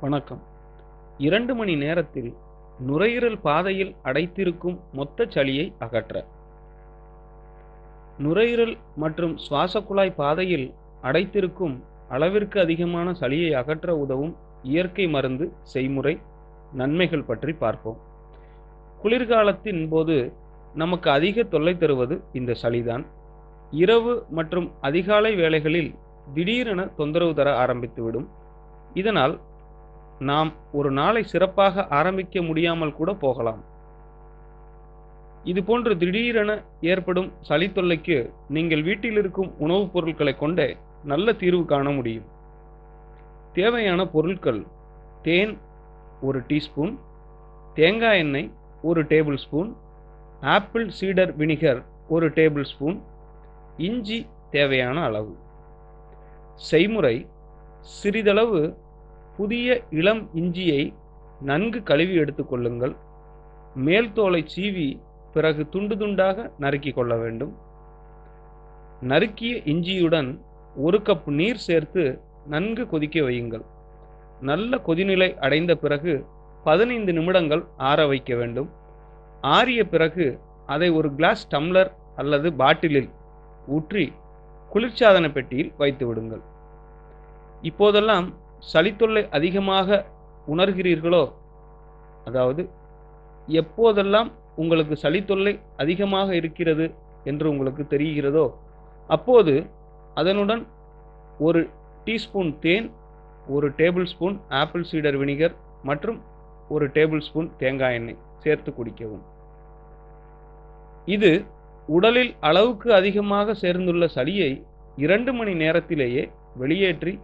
வணக்கம். இரண்டு மணி நேரத்தில் நுரையீரல் பாதையில் அடைத்திருக்கும் மொத்த சளியை அகற்ற. நுரையீரல் மற்றும் சுவாசக்குழாய் பாதையில் அடைத்திருக்கும் அளவிற்கு அதிகமான சளியை அகற்ற உதவும் இயற்கை மருந்து செய்முறை நன்மைகள் பற்றி பார்ப்போம். குளிர்காலத்தின் போது நமக்கு அதிக தொல்லை தருவது இந்த சளிதான். இரவு மற்றும் அதிகாலை வேளைகளில் திடீரென தொந்தரவு தர ஆரம்பித்துவிடும். இதனால் நாம் ஒரு நாளை சிறப்பாக ஆரம்பிக்க முடியாமல் கூட போகலாம். இது போன்று திடீரென ஏற்படும் சளி தொல்லைக்கு நீங்கள் வீட்டில் இருக்கும் உணவுப் பொருட்களை கொண்டே நல்ல தீர்வு காண முடியும். தேவையான பொருட்கள் தேன் ஒரு டீஸ்பூன் தேங்காய் எண்ணெய் ஒரு tablespoon apple cider vinegar ஒரு டேபிள் ஸ்பூன் இஞ்சி தேவையான அளவு. செய்முறை சிறிதளவு புதிய இளம் இஞ்சியை நன்கு கழுவி எடுத்துக்கொள்ளுங்கள் மேல் தோலை சீவி பிறகு துண்டு துண்டாக நறுக்கி கொள்ள வேண்டும். நறுக்கிய இஞ்சியுடன் ஒரு கப் நீர் சேர்த்து நன்கு கொதிக்க வையுங்கள். நல்ல கொதிநிலை அடைந்த பிறகு பதினைந்து நிமிடங்கள் ஆற வைக்க வேண்டும். ஆறிய பிறகு அதை ஒரு கிளாஸ் டம்ளர் அல்லது பாட்டிலில் ஊற்றி குளிர்சாதன பெட்டியில் வைத்து விடுங்கள். இப்போதெல்லாம் சளித்தொல்லை அதிகமாக உணர்கிறீர்களோ அதாவது எப்போதெல்லாம் உங்களுக்கு சளித்தொல்லை அதிகமாக இருக்கிறது என்று உங்களுக்கு தெரிகிறதோ அப்போது அதனுடன் ஒரு டீஸ்பூன் தேன் ஒரு tablespoon apple cider vinegar மற்றும் ஒரு டேபிள் ஸ்பூன் தேங்காய் எண்ணெய் சேர்த்து குடிக்கவும். இது உடலில் அளவுக்கு அதிகமாக சேர்ந்துள்ள சளியை இரண்டு மணி நேரத்திலேயே வெளியேற்றி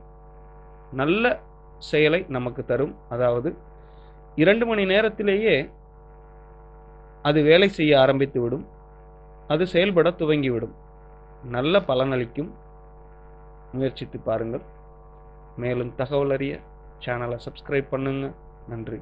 நல்ல செயலை நமக்கு தரும். அதாவது இரண்டு மணி நேரத்திலேயே அது வேலை செய்ய ஆரம்பித்து விடும். அது செயல்பட துவங்கிவிடும் நல்ல பலனளிக்கும் முயற்சித்து பாருங்கள். மேலும் தகவல் அறிய சேனலை சப்ஸ்கிரைப் பண்ணுங்கள் நன்றி.